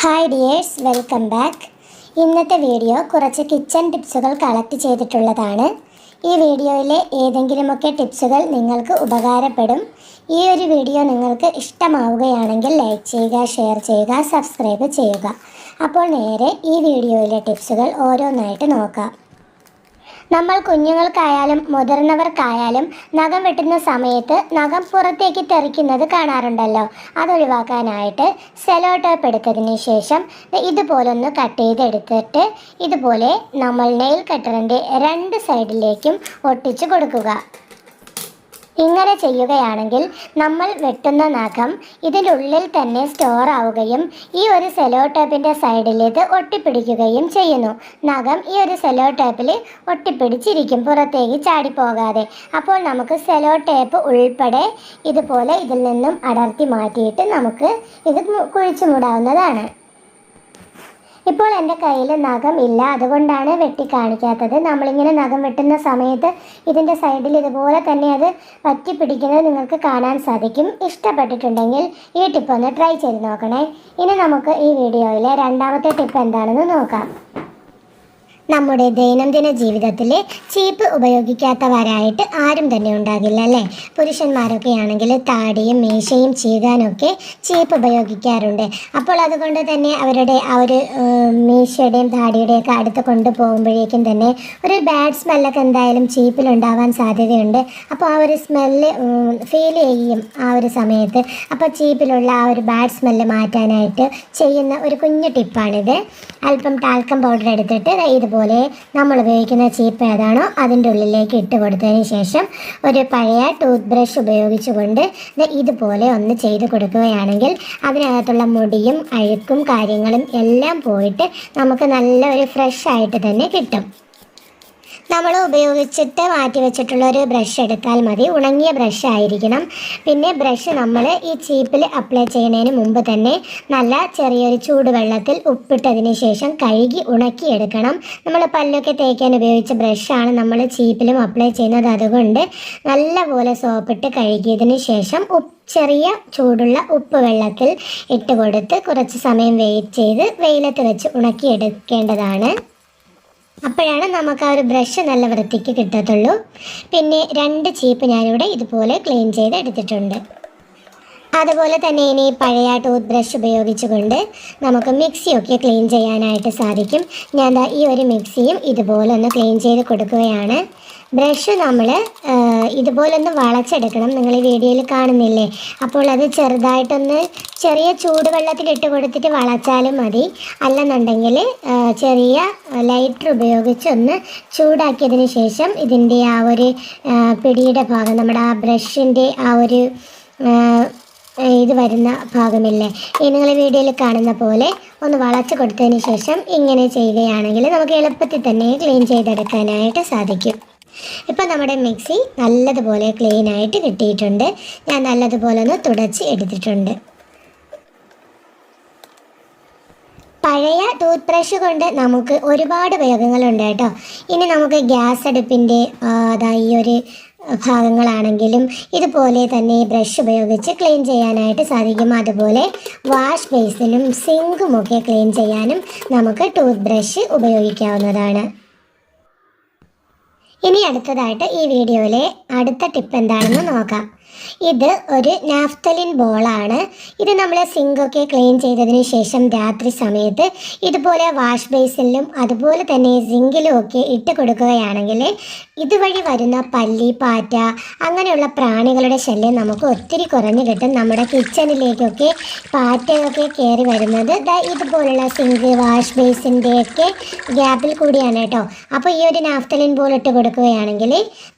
Hi dears welcome back ഇന്നത്തെ video കുറച്ച് kitchen ടിപ്സുകൾ കളക്ട് ചെയ്തിട്ടുള്ളതാണ്. ഈ വീഡിയോയിലെ ഏതെങ്കിലുമൊക്കെ ടിപ്സുകൾ നിങ്ങൾക്ക് ഉപകാരപ്പെടും. ഈ ഒരു വീഡിയോ നിങ്ങൾക്ക് ഇഷ്ടമാവുകയാണെങ്കിൽ ലൈക്ക് ചെയ്യുക ഷെയർ ചെയ്യുക സബ്സ്ക്രൈബ് ചെയ്യുക. അപ്പോൾ നേരെ ഈ വീഡിയോയിലെ ടിപ്സുകൾ ഓരോന്നായിട്ട് നോക്കാം. നമ്മൾ കുഞ്ഞുങ്ങൾക്കായാലും മുതിർന്നവർക്കായാലും നഖം വെട്ടുന്ന സമയത്ത് നഖം പുറത്തേക്ക് തെറിക്കുന്നത് കാണാറുണ്ടല്ലോ. അതൊഴിവാക്കാനായിട്ട് സെലോ ടേപ്പ് എടുത്തതിന് ശേഷം ഇതുപോലൊന്ന് കട്ട് ചെയ്തെടുത്തിട്ട് ഇതുപോലെ നമ്മൾ നെയിൽ കട്ടറിന്റെ രണ്ട് സൈഡിലേക്കും ഒട്ടിച്ചു കൊടുക്കുക. ഇങ്ങനെ ചെയ്യുകയാണെങ്കിൽ നമ്മൾ വെട്ടുന്ന നഖം ഉള്ളിൽ തന്നെ സ്റ്റോർ ആവുകയും ഈ ഒരു സെലോ ടേപ്പിന്റെ സൈഡിൽ ഇത് ഒട്ടിപ്പിടിക്കുകയും ചെയ്യുന്നു. നഖം ഈ ഒരു സെലോ ടേപ്പിൽ ഒട്ടിപ്പിടിച്ചിരിക്കും പുറത്തേക്ക് ചാടിപ്പോകാതെ. അപ്പോൾ നമുക്ക് സെലോ ടേപ്പ് ഉൾപ്പെടെ ഇതുപോലെ ഇതിൽ നിന്നും അടർത്തി മാറ്റിയിട്ട് നമുക്ക് ഇത് കുഴിച്ചു മൂടാവുന്നതാണ് ഇപ്പോൾ എന്റെ കയ്യിൽ നഖം ഇല്ല. അതുകൊണ്ടാണ് വെട്ടി കാണിക്കാത്തത്. നമ്മളിങ്ങനെ നഖം വെട്ടുന്ന സമയത്ത് ഇതിന്റെ സൈഡിൽ ഇതുപോലെ തന്നെ അത് പറ്റി പിടിക്കുന്നത് നിങ്ങൾക്ക് കാണാൻ സാധിക്കും. ഇഷ്ടപ്പെട്ടിട്ടുണ്ടെങ്കിൽ ഈ ടിപ്പ് ഒന്ന് ട്രൈ ചെയ്ത് നോക്കണേ. ഇനി നമുക്ക് ഈ വീഡിയോയിലെ രണ്ടാമത്തെ ടിപ്പ് എന്താണെന്ന് നോക്കാം. നമ്മുടെ ദൈനംദിന ജീവിതത്തിൽ ചീപ്പ് ഉപയോഗിക്കാത്തവരായിട്ട് ആരും തന്നെ ഉണ്ടാകില്ല അല്ലേ? പുരുഷന്മാരൊക്കെ ആണെങ്കിൽ താടിയും മീശയും ചീകാനൊക്കെ ചീപ്പ് ഉപയോഗിക്കാറുണ്ട്. അപ്പോൾ അതുകൊണ്ട് തന്നെ അവരുടെ ആ ഒരു മീശയുടെയും താടിയുടെയും ഒക്കെ അടുത്ത് കൊണ്ടുപോകുമ്പോഴേക്കും തന്നെ ഒരു ബാഡ് സ്മെല്ലൊക്കെ എന്തായാലും ചീപ്പിലുണ്ടാവാൻ സാധ്യതയുണ്ട്. അപ്പോൾ ആ ഒരു സ്മെല്ല് ഫീൽ ചെയ്യും ആ ഒരു സമയത്ത്. അപ്പോൾ ചീപ്പിലുള്ള ആ ഒരു ബാഡ് സ്മെല്ല് മാറ്റാനായിട്ട് ചെയ്യുന്ന ഒരു കുഞ്ഞു ടിപ്പാണിത്. അല്പം ടാൽക്കം പൗഡർ എടുത്തിട്ട് ദേ ഇതുപോലെ നമ്മൾ ഉപയോഗിക്കുന്ന ചീപ്പ് ഏതാണോ അതിന്റെ ഉള്ളിലേക്ക് ഇട്ട് കൊടുത്തതിന് ശേഷം ഒരു പഴയ ടൂത്ത് ബ്രഷ് ഉപയോഗിച്ചുകൊണ്ട് ഇതുപോലെ ഒന്ന് ചെയ്ത് കൊടുക്കുകയാണെങ്കിൽ അതിനകത്തുള്ള മുടിയും അഴുക്കും കാര്യങ്ങളും എല്ലാം പോയിട്ട് നമുക്ക് നല്ലൊരു ഫ്രഷ് ആയിട്ട് തന്നെ കിട്ടും. നമ്മൾ ഉപയോഗിച്ചിട്ട് മാറ്റി വെച്ചിട്ടുള്ള ഒരു ബ്രഷ് എടുത്താൽ മതി. ഉണങ്ങിയ ബ്രഷ് ആയിരിക്കണം. പിന്നെ ബ്രഷ് നമ്മൾ ഈ ചീപ്പിൽ അപ്ലൈ ചെയ്യുന്നതിന് മുമ്പ് തന്നെ നല്ല ചെറിയൊരു ചൂടുവെള്ളത്തിൽ ഉപ്പിട്ടതിന് ശേഷം കഴുകി ഉണക്കിയെടുക്കണം നമ്മൾ പല്ലൊക്കെ തേക്കാൻ ഉപയോഗിച്ച ബ്രഷാണ് നമ്മൾ ചീപ്പിലും അപ്ലൈ ചെയ്യുന്നത്. അതുകൊണ്ട് നല്ലപോലെ സോപ്പിട്ട് കഴുകിയതിന് ശേഷം ഉപ്പ് ചെറിയ ചൂടുള്ള ഉപ്പ് വെള്ളത്തിൽ ഇട്ട് കൊടുത്ത് കുറച്ച് സമയം വെയിറ്റ് ചെയ്ത് വെയിലത്ത് വെച്ച് ഉണക്കിയെടുക്കേണ്ടതാണ്. അപ്പോഴാണ് നമുക്ക് ആ ഒരു ബ്രഷ് നല്ല വൃത്തിക്ക് കിട്ടത്തുള്ളൂ. പിന്നെ രണ്ട് ചീപ്പ് ഞാനിവിടെ ഇതുപോലെ ക്ലീൻ ചെയ്ത് എടുത്തിട്ടുണ്ട്. അതുപോലെ തന്നെ ഇനി പഴയ ടൂത്ത് ബ്രഷ് ഉപയോഗിച്ചുകൊണ്ട് നമുക്ക് മിക്സിയൊക്കെ ക്ലീൻ ചെയ്യാനായിട്ട് സാധിക്കും. ഞാൻ ഈ ഒരു മിക്സിയും ഇതുപോലെ ഒന്ന് ക്ലീൻ ചെയ്ത് കൊടുക്കുകയാണ്. ബ്രഷ് നമ്മൾ ഇതുപോലെ ഒന്ന് വളച്ചെടുക്കണം. നിങ്ങൾ ഈ വീഡിയോയിൽ കാണുന്നില്ലേ? അപ്പോൾ അത് ചെറുതായിട്ടൊന്ന് ചെറിയ ചൂടുവെള്ളത്തിൽ ഇട്ട് കൊടുത്തിട്ട് വളച്ചാലും മതി. അല്ലെന്നുണ്ടെങ്കിൽ ചെറിയ ലൈറ്റർ ഉപയോഗിച്ച് ഒന്ന് ചൂടാക്കിയതിന് ശേഷം ഇതിന്റെ ആ ഒരു പിടിയുടെ ഭാഗം നമ്മുടെ ആ ബ്രഷിന്റെ ആ ഒരു ഇത് വരുന്ന ഭാഗമില്ലേ? ഈ നിങ്ങൾ വീഡിയോയിൽ കാണുന്ന പോലെ ഒന്ന് വളച്ച് കൊടുത്തതിന് ശേഷം ഇങ്ങനെ ചെയ്യുകയാണെങ്കിൽ നമുക്ക് എളുപ്പത്തിൽ തന്നെ ക്ലീൻ ചെയ്തെടുക്കാനായിട്ട് സാധിക്കും. ഇപ്പം നമ്മുടെ മിക്സി നല്ലതുപോലെ ക്ലീൻ ആയിട്ട് കിട്ടിയിട്ടുണ്ട്. ഞാൻ നല്ലതുപോലെ ഒന്ന് തുടച്ച് എടുത്തിട്ടുണ്ട്. പഴയ ടൂത്ത് ബ്രഷ് കൊണ്ട് നമുക്ക് ഒരുപാട് ഉപയോഗങ്ങളുണ്ട് കേട്ടോ. ഇനി നമുക്ക് ഗ്യാസ് അടുപ്പിന്റെ അതാ ഈ ഒരു ഭാഗങ്ങളാണെങ്കിലും ഇതുപോലെ തന്നെ ബ്രഷ് ഉപയോഗിച്ച് ക്ലീൻ ചെയ്യാനായിട്ട് സാധിക്കും. അതുപോലെ വാഷ് ബേസിനും സിങ്കും ഒക്കെ ക്ലീൻ ചെയ്യാനും നമുക്ക് ടൂത്ത് ബ്രഷ് ഉപയോഗിക്കാവുന്നതാണ്. ഇനി അടുത്തതായിട്ട് ഈ വീഡിയോയിലെ അടുത്ത ടിപ്പ് എന്താണെന്ന് നോക്കാം. ഇത് ഒരു നാഫ്തലിൻ ബോളാണ്. ഇത് നമ്മൾ സിങ്കൊക്കെ ക്ലീൻ ചെയ്തതിന് ശേഷം രാത്രി സമയത്ത് ഇതുപോലെ വാഷ് ബേസിലും അതുപോലെ തന്നെ സിങ്കിലും ഒക്കെ ഇട്ട് കൊടുക്കുകയാണെങ്കിൽ ഇതുവഴി വരുന്ന പല്ലി പാറ്റ അങ്ങനെയുള്ള പ്രാണികളുടെ ശല്യം നമുക്ക് ഒത്തിരി കുറഞ്ഞു കിട്ടും. നമ്മുടെ കിച്ചണിലേക്കൊക്കെ പാറ്റയൊക്കെ കയറി വരുന്നത് ഇതുപോലുള്ള സിങ്ക് വാഷ് ബേസിന്റെയൊക്കെ ഗ്യാപ്പിൽ കൂടിയാണ് കേട്ടോ. അപ്പോൾ ഈ ഒരു നാഫ്തലിൻ പോലിട്ട് കൊടുക്കുകയാണെങ്കിൽ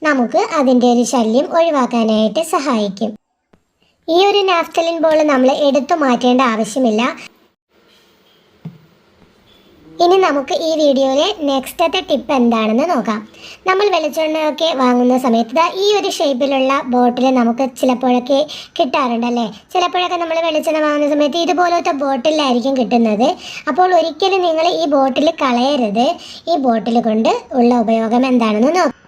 നമുക്ക് അതിന്റെ ഒരു ശല്യം ഒഴിവാക്കാനായിട്ട് സഹായിക്കും. ഈ ഒരു നാഫ്തലിൻ ബോൾ നമ്മൾ എടുത്തു മാറ്റേണ്ട ആവശ്യമില്ല. ഇനി നമുക്ക് ഈ വീഡിയോയിലെ നെക്സ്റ്റത്തെ ടിപ്പ് എന്താണെന്ന് നോക്കാം. നമ്മൾ വെളിച്ചെണ്ണയൊക്കെ വാങ്ങുന്ന സമയത്ത് ഈ ഒരു ഷേപ്പിലുള്ള ബോട്ടിൽ നമുക്ക് ചിലപ്പോഴൊക്കെ കിട്ടാറുണ്ടല്ലേ? ചിലപ്പോഴൊക്കെ നമ്മൾ വെളിച്ചെണ്ണ വാങ്ങുന്ന സമയത്ത് ഇതുപോലത്തെ ബോട്ടിലായിരിക്കും കിട്ടുന്നത്. അപ്പോൾ ഒരിക്കലും നിങ്ങൾ ഈ ബോട്ടിൽ കളയരുത്. ഈ ബോട്ടിൽ കൊണ്ട് ഉള്ള ഉപയോഗം എന്താണെന്ന് നോക്കാം.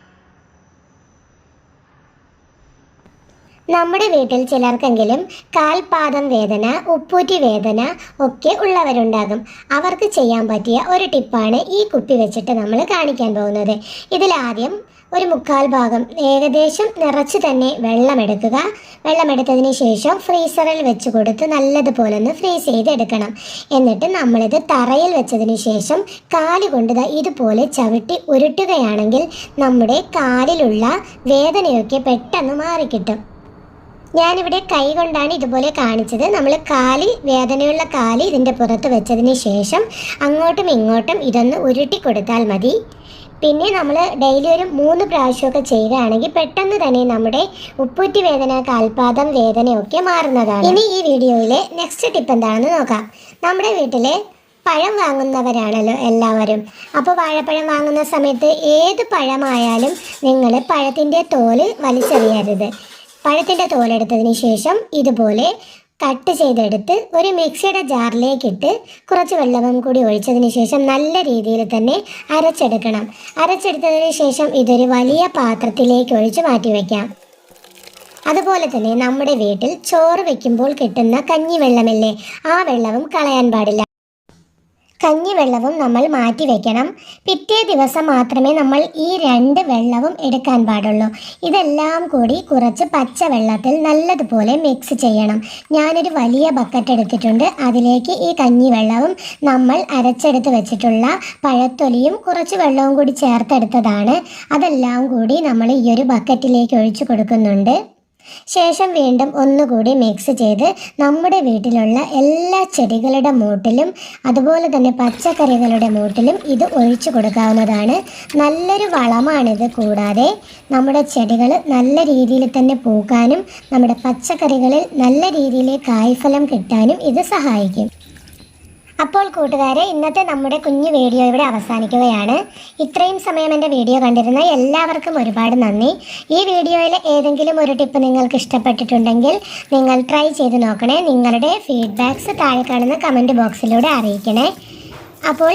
നമ്മുടെ വീട്ടിൽ ചിലർക്കെങ്കിലും കാൽപാദം വേദന ഉപ്പൂറ്റി വേദന ഒക്കെ ഉള്ളവരുണ്ടാകും. അവർക്ക് ചെയ്യാൻ പറ്റിയ ഒരു ടിപ്പാണ് ഈ കുപ്പി വെച്ചിട്ട് നമ്മൾ കാണിക്കാൻ പോകുന്നത്. ഇതിലാദ്യം ഒരു മുക്കാൽ ഭാഗം ഏകദേശം നിറച്ച് തന്നെ വെള്ളമെടുക്കുക വെള്ളമെടുത്തതിന് ശേഷം ഫ്രീസറിൽ വെച്ച് കൊടുത്ത് നല്ലതുപോലെ ഒന്ന് ഫ്രീസ് ചെയ്തെടുക്കണം എന്നിട്ട് നമ്മളിത് തറയിൽ വെച്ചതിന് ശേഷം കാൽ കൊണ്ട് ഇതുപോലെ ചവിട്ടി ഉരുട്ടുകയാണെങ്കിൽ നമ്മുടെ കാലിലുള്ള വേദനയൊക്കെ പെട്ടെന്ന് മാറിക്കിട്ടും. ഞാനിവിടെ കൈ കൊണ്ടാണ് ഇതുപോലെ കാണിച്ചത്. നമ്മൾ കാൽ വേദനയുള്ള കാൽ ഇതിന്റെ പുറത്ത് വെച്ചതിന് ശേഷം അങ്ങോട്ടും ഇങ്ങോട്ടും ഇതൊന്ന് ഉരുട്ടി കൊടുത്താൽ മതി. പിന്നെ നമ്മൾ ഡെയിലി ഒരു മൂന്ന് പ്രാവശ്യമൊക്കെ ചെയ്യുകയാണെങ്കിൽ പെട്ടെന്ന് തന്നെ നമ്മുടെ ഉപ്പൂറ്റി വേദന കാൽപാദം വേദനയൊക്കെ മാറുന്നതാണ്. ഇനി ഈ വീഡിയോയിലെ നെക്സ്റ്റ് ടിപ്പ് എന്താണെന്ന് നോക്കാം. നമ്മുടെ വീട്ടിൽ പഴം വാങ്ങുന്നവരാണല്ലോ എല്ലാവരും. അപ്പോൾ വാഴപ്പഴം വാങ്ങുന്ന സമയത്ത് ഏത് പഴമായാലും നിങ്ങൾ പഴത്തിന്റെ തോൽ വലിച്ചെറിയരുത്. പഴത്തിന്റെ തോലെടുത്തതിന് ശേഷം ഇതുപോലെ കട്ട് ചെയ്തെടുത്ത് ഒരു മിക്സിയുടെ ജാറിലേക്കിട്ട് കുറച്ച് വെള്ളവും കൂടി ഒഴിച്ചതിന് ശേഷം നല്ല രീതിയിൽ തന്നെ അരച്ചെടുക്കണം. അരച്ചെടുത്തതിന് ശേഷം ഇതൊരു വലിയ പാത്രത്തിലേക്ക് ഒഴിച്ച് മാറ്റി വയ്ക്കാം അതുപോലെ തന്നെ നമ്മുടെ വീട്ടിൽ ചോറ് വെക്കുമ്പോൾ കിട്ടുന്ന കഞ്ഞി വെള്ളമില്ലേ ആ വെള്ളവും കളയാൻ പാടില്ല. കഞ്ഞിവെള്ളവും നമ്മൾ മാറ്റി വയ്ക്കണം പിറ്റേ ദിവസം മാത്രമേ നമ്മൾ ഈ രണ്ട് വെള്ളവും എടുക്കാൻ പാടുള്ളൂ. ഇതെല്ലാം കൂടി കുറച്ച് പച്ചവെള്ളത്തിൽ നല്ലതുപോലെ മിക്സ് ചെയ്യണം. ഞാനൊരു വലിയ ബക്കറ്റ് എടുത്തിട്ടുണ്ട്. അതിലേക്ക് ഈ കഞ്ഞിവെള്ളവും നമ്മൾ അരച്ചെടുത്ത് വെച്ചിട്ടുള്ള പഴത്തൊലിയും കുറച്ച് വെള്ളവും കൂടി ചേർത്തെടുത്തതാണ്. അതെല്ലാം കൂടി നമ്മൾ ഈ ഒരു ബക്കറ്റിലേക്ക് ഒഴിച്ചു കൊടുക്കുന്നുണ്ട്. ശേഷം വീണ്ടും ഒന്നുകൂടി മിക്സ് ചെയ്ത് നമ്മുടെ വീട്ടിലുള്ള എല്ലാ ചെടികളുടെ മൂട്ടിലും അതുപോലെ തന്നെ പച്ചക്കറികളുടെ മൂട്ടിലും ഇത് ഒഴിച്ചു കൊടുക്കാവുന്നതാണ്. നല്ലൊരു വളമാണിത്. കൂടാതെ നമ്മുടെ ചെടികൾ നല്ല രീതിയിൽ തന്നെ പൂക്കാനും നമ്മുടെ പച്ചക്കറികളിൽ നല്ല രീതിയിൽ കായ്ഫലം കിട്ടാനും ഇത് സഹായിക്കും. അപ്പോൾ കൂട്ടുകാരെ ഇന്നത്തെ നമ്മുടെ കുഞ്ഞു വീഡിയോ ഇവിടെ അവസാനിക്കുകയാണ്. ഇത്രയും സമയം എന്റെ വീഡിയോ കണ്ടിരുന്ന എല്ലാവർക്കും ഒരുപാട് നന്ദി. ഈ വീഡിയോയിലെ ഏതെങ്കിലും ഒരു ടിപ്പ് നിങ്ങൾക്ക് ഇഷ്ടപ്പെട്ടിട്ടുണ്ടെങ്കിൽ നിങ്ങൾ ട്രൈ ചെയ്ത് നോക്കണേ. നിങ്ങളുടെ ഫീഡ്ബാക്ക്സ് താഴെ കാണുന്ന കമന്റ് ബോക്സിലൂടെ അറിയിക്കണേ. അപ്പോൾ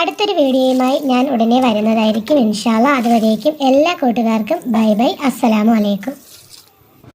അടുത്തൊരു വീഡിയോയുമായി ഞാൻ ഉടനെ വരുന്നതായിരിക്കും ഇൻഷാല്ല അതുവരേക്കും എല്ലാ കൂട്ടുകാർക്കും ബൈ ബൈ. അസ്സലാമു അലൈക്കും.